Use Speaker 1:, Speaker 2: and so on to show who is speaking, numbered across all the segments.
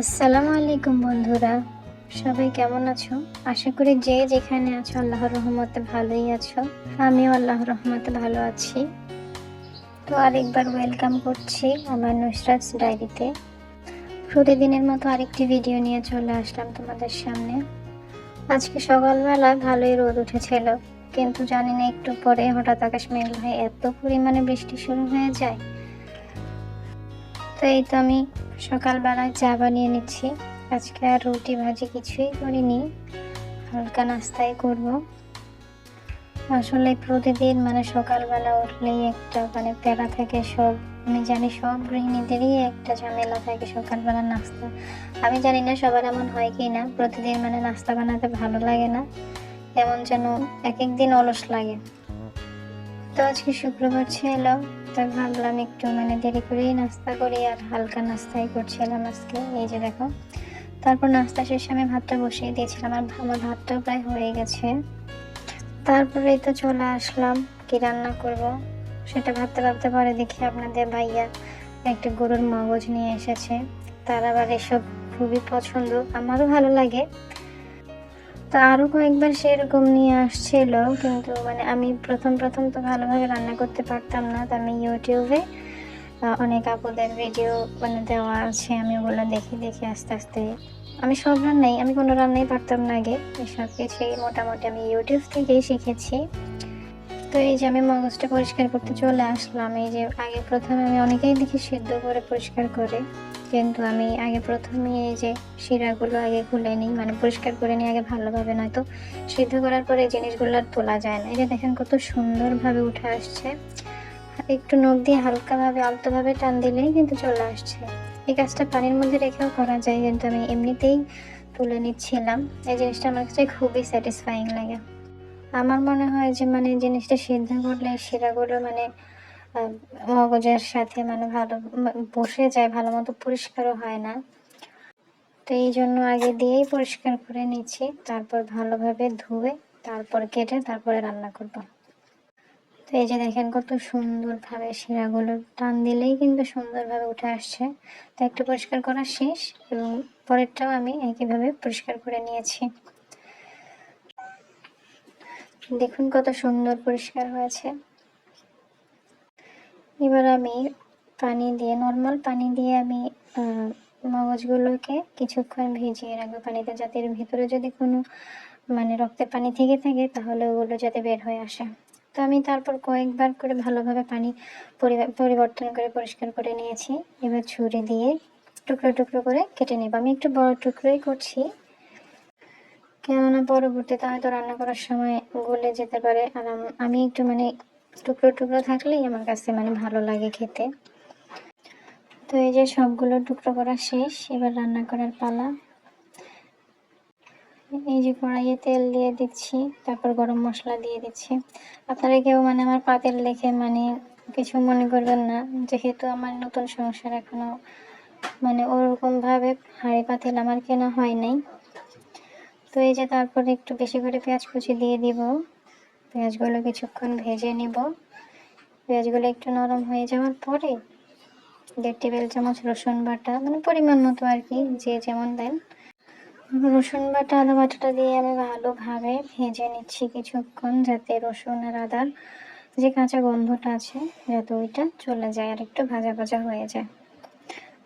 Speaker 1: আসসালামু আলাইকুম বন্ধুরা। সবাই কেমন আছো? আশা করি যে যেখানে আছো, আল্লাহর রহমতে ভালোই আছো। আমিও আল্লাহর রহমতে ভালো আছি। তো আরেকবার ওয়েলকাম করছি আমার নুসরাত ডায়েরিতে। প্রতিদিনের মতো আরেকটি ভিডিও নিয়ে চলে আসলাম তোমাদের সামনে। আজকে সকালবেলা ভালোই রোদ উঠেছিল, কিন্তু জানি না একটু পরে হঠাৎ আকাশ মেঘ হয়ে এত পরিমাণে বৃষ্টি শুরু হয়ে যায় তো এই তো আমি সকালবেলায় চা বানিয়ে নিচ্ছি। আজকে আর রুটি ভাজি কিছুই করিনি। হালকা নাস্তাই করব। আসলে প্রতিদিন মানে সকালবেলা উঠলেই একটা মানে প্যারা থাকে সব। আমি জানি সব গৃহিণীদেরই একটা ঝামেলা থাকে সকালবেলা নাস্তা। আমি জানি না সবার এমন হয় কি না। প্রতিদিন মানে নাস্তা বানাতে ভালো লাগে না। এমন যেন এক এক দিন অলস লাগে। তো আজকে শুক্রবার ছিল। তাই ভাবলাম একটু মানে দেরি করেই নাস্তা করি আর হালকা নাস্তাই করছিলাম আজকে, এই যে দেখো। তারপর নাস্তা শেষে আমি ভাতটা বসিয়ে দিয়েছিলাম, আর আমার ভাতটাও প্রায় হয়ে গেছে। তারপরে তো চলে আসলাম, কি রান্না করব? সেটা ভাবতে ভাবতে পরে দেখি আপনাদের ভাইয়া একটা গরুর মগজ নিয়ে এসেছে। তার আবার এসব খুবই পছন্দ, আমারও ভালো লাগে। তো আরও কয়েকবার সেরকম নিয়ে আসছিল, কিন্তু মানে আমি প্রথম প্রথম তো ভালোভাবে রান্না করতে পারতাম না। তো আমি ইউটিউবে অনেক আপুদের ভিডিও মানে দেওয়া আছে, আমি ওগুলো দেখে দেখে আস্তে আস্তে। আমি সব রান্নাই, আমি কোনো রান্নাই পারতাম না আগে। সব কিছুই মোটামুটি আমি ইউটিউব থেকেই শিখেছি। তো এই যে আমি মগজটা পরিষ্কার করতে চলে আসলাম, এই যে আগে প্রথমে আমি অনেকেই দেখি সিদ্ধ করে পরিষ্কার করে। কিন্তু আমি আগে প্রথমে এই যে শিরাগুলো আগে খুলে নিই মানে পরিষ্কার করে নিই, আগে ভালোভাবে নয়তো সিদ্ধ করার পরে জিনিসগুলো আর তোলা যায় না। যে দেখেন কত সুন্দরভাবে উঠে আসছে। একটু নখ দিয়ে হালকাভাবে, আলতোভাবে টান দিলেই কিন্তু চলে আসছে। এই কাজটা পানির মধ্যে রেখেও করা যায়, কিন্তু আমি এমনিতেই তুলে নিচ্ছিলাম। এই জিনিসটা আমার কাছে খুবই স্যাটিসফাইং লাগে। আমার মনে হয় যে মানে জিনিসটা সিদ্ধ করলে শিরাগুলো মানে মগজের সাথে মানে ভালো বসে যায় ভালো মতো, পরিষ্কারও হয় না। তো এই জন্য আগে দিয়েই পরিষ্কার করে নিচ্ছি, তারপর ভালোভাবে ধুয়ে, তারপর কেটে, তারপরে রান্না করব। তো এই যে দেখেন কত সুন্দরভাবে শিরাগুলো টান দিলেই কিন্তু সুন্দরভাবে উঠে আসছে। তো একটু পরিষ্কার করা শেষ এবং পরেরটাও আমি একইভাবে পরিষ্কার করে নিয়েছি। দেখুন কত সুন্দর পরিষ্কার হয়েছে। এবার আমি পানি দিয়ে নর্মাল পানি দিয়ে আমি মগজগুলোকে কিছুক্ষণ ভিজিয়ে রাখব পানিতে যাতে এর ভিতরে যদি কোনো মানে রক্তের পানি থেকে থাকে তাহলে ওগুলো যাতে বের হয়ে আসে। তো আমি তারপর কয়েকবার করে ভালোভাবে পানি পরিবর্তন করে পরিষ্কার করে নিয়েছি। এবার ছুরি দিয়ে টুকরো টুকরো করে কেটে নেব। আমি একটু বড় টুকরোই করছি। কেননা পরবর্তীতে হয়তো রান্না করার সময় গলে যেতে পারে। আর আমি একটু মানে টুকরো টুকরো থাকলেই আমার কাছে মানে ভালো লাগে খেতে। তো এই যে সবগুলো টুকরো করা শেষ, এবার রান্না করার পালা। এই যে কড়াইয়ে তেল দিয়ে দিচ্ছি, তারপর গরম মশলা দিয়ে দিচ্ছি। আপনারা কেউ মানে আমার পাতিল দেখে মানে কিছু মনে করবেন না, যেহেতু আমার নতুন সংসার এখনও মানে ওরকম ভাবে হাঁড়ি পাতিল আমার কেনা হয় নাই। তো এই যে তারপরে একটু বেশি করে পেঁয়াজ কুচি দিয়ে দিব। পেঁয়াজগুলো কিছুক্ষণ ভেজে নিব। পেঁয়াজগুলো একটু নরম হয়ে যাওয়ার পরে দেড় টেবিল চামচ রসুন বাটা মানে পরিমাণ মতো আর কি, যে যেমন দেন। রসুন বাটা, আদা বাটাটা দিয়ে আমি ভালোভাবে ভেজে নিচ্ছি কিছুক্ষণ, যাতে রসুন আর আদার যে কাঁচা গন্ধটা আছে, যাতে ওইটা চলে যায় আর একটু ভাজা ভাজা হয়ে যায়।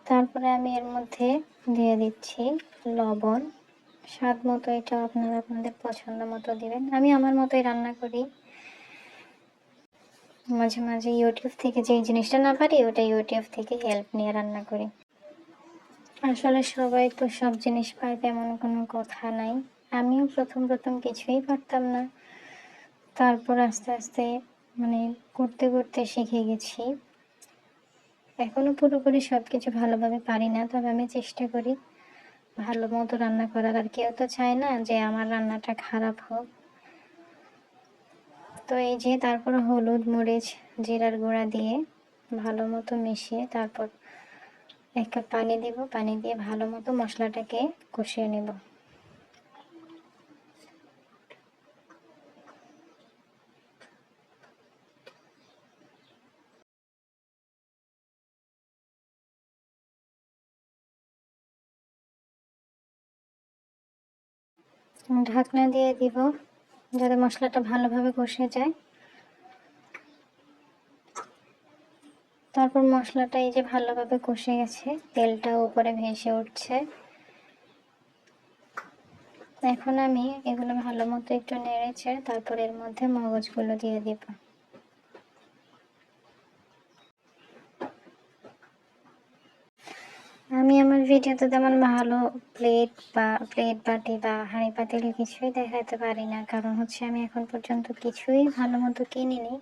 Speaker 1: তারপরে আমি এর মধ্যে দিয়ে দিচ্ছি লবণ। স্বাদ মতো এটা আপনারা আপনাদের পছন্দ মতো দিবেন। আমি আমার মতোই রান্না করি। মাঝে মাঝে ইউটিউব থেকে যে জিনিসটা না পারি, ওটা ইউটিউব থেকে হেল্প নিয়ে রান্না করি। আসলে সবাই তো সব জিনিস পায়, তেমন কোনো কথা নাই। আমিও প্রথম প্রথম কিছুই পারতাম না। তারপর আস্তে আস্তে মানে করতে করতে শিখে গেছি। এখনও পুরোপুরি সব কিছু ভালোভাবে পারি না, তবে আমি চেষ্টা করি। ভালো মতো রান্না করার, আর কেউ তো চায় না যে আমার রান্নাটা খারাপ হোক। তো এই যে তারপর হলুদ, মরিচ, জিরার গুঁড়া দিয়ে ভালো মতো মিশিয়ে তারপর এক কাপ পানি দিব। পানি দিয়ে ভালো মতো মশলাটাকে কষিয়ে নেব। ঢাকনা দিয়ে দিব যাতে মশলাটা ভালোভাবে কষে যায়। তারপর মশলাটা এই যে ভালোভাবে কষে গেছে, তেলটা উপরে ভেসে উঠছে। এখন আমি এগুলো ভালো মতো একটু নেড়েছে তারপর এর মধ্যে মগজগুলো দিয়ে দিব। আমি আমার ভিডিওতে তেমন ভালো প্লেট বা প্লেট বাটি বা হাঁড়ি পাতিল কিছুই দেখাতে পারি না। কারণ হচ্ছে আমি এখন পর্যন্ত কিছুই ভালো মতো কিনিনি।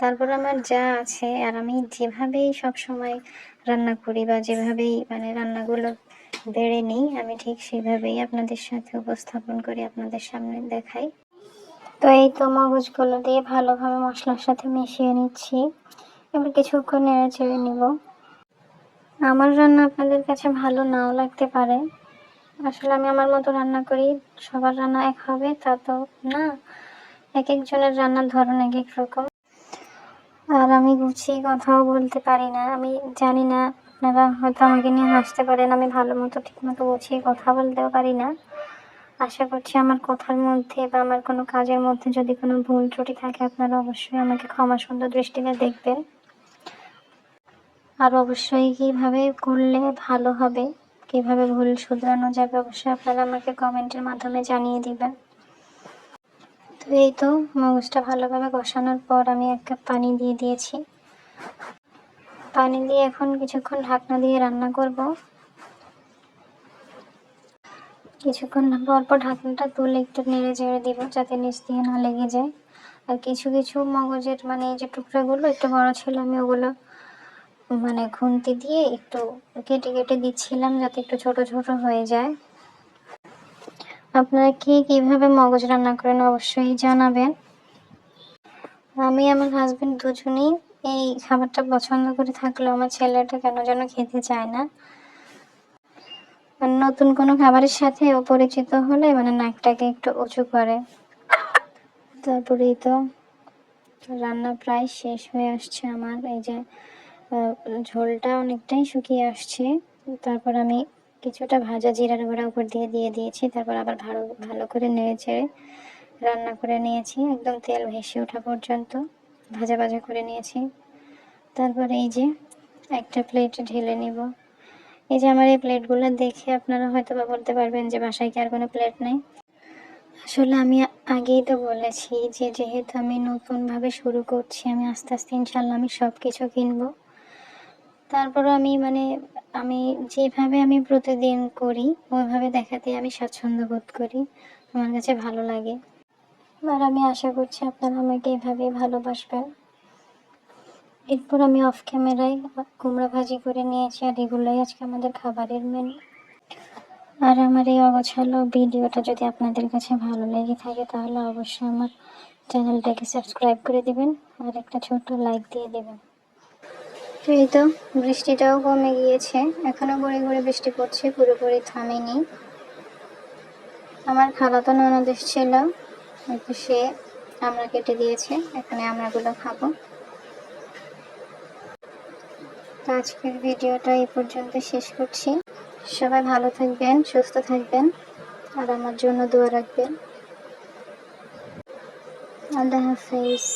Speaker 1: তারপর আমার যা আছে, আর আমি যেভাবেই সব সময় রান্না করি বা যেভাবেই মানে রান্নাগুলো বেড়ে নিই, আমি ঠিক সেভাবেই আপনাদের সাথে উপস্থাপন করি, আপনাদের সামনে দেখাই। তো এই তো মগজগুলো দিয়ে ভালোভাবে মশলার সাথে মিশিয়ে নিচ্ছি। এবার কিছুক্ষণ নেড়ে চেড়ে নিব। আমার রান্না আপনাদের কাছে ভালো নাও লাগতে পারে। আসলে আমি আমার মতো রান্না করি, সবার রান্না এক হবে, তা তো না। এক একজনের রান্নার ধরন এক এক রকম। আর আমি গুছিয়ে কথাও বলতে পারি না। আমি জানি না, আপনারা হয়তো আমাকে নিয়ে হাসতে পারেন, আমি ভালো মতো, ঠিকমতো গুছিয়ে কথা বলতেও পারি না। আশা করছি আমার কথার মধ্যে বা আমার কোনো কাজের মধ্যে যদি কোনো ভুল ত্রুটি থাকে, আপনারা অবশ্যই আমাকে ক্ষমা সুন্দর দৃষ্টিতে দেখবেন। আর অবশ্যই কীভাবে করলে ভালো হবে, কীভাবে ভুল শুধরানো যাবে, অবশ্যই আপনারা আমাকে কমেন্টের মাধ্যমে জানিয়ে দিবেন। তো এই তো, মগজটা ভালোভাবে কষানোর পর আমি এক কাপ পানি দিয়ে দিয়েছি। পানি দিয়ে এখন কিছুক্ষণ ঢাকনা দিয়ে রান্না করব। কিছুক্ষণ পর পর ঢাকনাটা তুলে একটু নেড়ে চেড়ে দিব, যাতে নিচ দিয়ে না লেগে যায়। আর কিছু কিছু মগজের মানে যে টুকরাগুলো, একটু বড় ছিল আমি ওগুলো মানে খুন্তি দিয়ে একটু কেটে কেটে দিচ্ছিলাম যাতে একটু ছোট ছোট হয়ে যায়। আপনারা কে কীভাবে মগজ রান্না করেন অবশ্যই জানাবেন। আমি, আমার হাজবেন্ড দুজনেই এই খাবারটা পছন্দ করে থাকলেও আমার ছেলেটা কেন যেন খেতে চায় না। মানে নতুন কোনো খাবারের সাথে ও পরিচিত হলে মানে নাকটাকে একটু উঁচু করে। তারপরেই তো রান্না প্রায় শেষ হয়ে আসছে আমার। এই যে ঝোলটা অনেকটাই শুকিয়ে আসছে। তারপর আমি কিছুটা ভাজা জিরার গুঁড়া উপর দিয়ে দিয়ে দিয়েছি। তারপর আবার ভালো ভালো করে নেড়ে রান্না করে নিয়েছি। একদম তেল ভেসে ওঠা পর্যন্ত ভাজা ভাজা করে নিয়েছি। তারপর এই যে একটা প্লেটে ঢেলে নিব। এই যে আমার এই প্লেটগুলো দেখে আপনারা হয়তো বা বলতে পারবেন যে বাসায় কি আর কোনো প্লেট নেই। আসলে আমি আগেই তো বলেছি যে যেহেতু আমি নতুনভাবে শুরু করছি, আমি আস্তে আস্তে ইনশাল্লাহ আমি সব কিছু কিনবো। তারপরও আমি মানে আমি যেভাবে আমি প্রতিদিন করি, ওইভাবে দেখাতে আমি স্বাচ্ছন্দ্য বোধ করি। আমার কাছে ভালো লাগে। আর আমি আশা করছি আপনারা আমাকে এভাবেই ভালোবাসবেন। এরপর আমি অফ ক্যামেরায় কুমড়া ভাজি করে নিয়েছি আর এগুলোই আজকে আমাদের খাবারের মেনু আর আমার এই অগোছালো ভিডিওটা যদি আপনাদের কাছে ভালো লেগে থাকে তাহলে অবশ্যই আমার চ্যানেলটাকে সাবস্ক্রাইব করে দিবেন আর একটা ছোট লাইক দিয়ে দেবেন। তো এই তো বৃষ্টিটাও কমে গিয়েছে। এখনও গড়ে গড়ে বৃষ্টি পড়ছে, পুরোপুরি থামেনি। আমার খালাতো ননদ ছিল সে আমরা কেটে দিয়েছে। এখানে আমরাগুলো খাব। তো আজকের ভিডিওটা এই পর্যন্ত শেষ করছি। সবাই ভালো থাকবেন, সুস্থ থাকবেন, আর আমার জন্য দোয়া রাখবেন। আল্লাহ হাফেজ।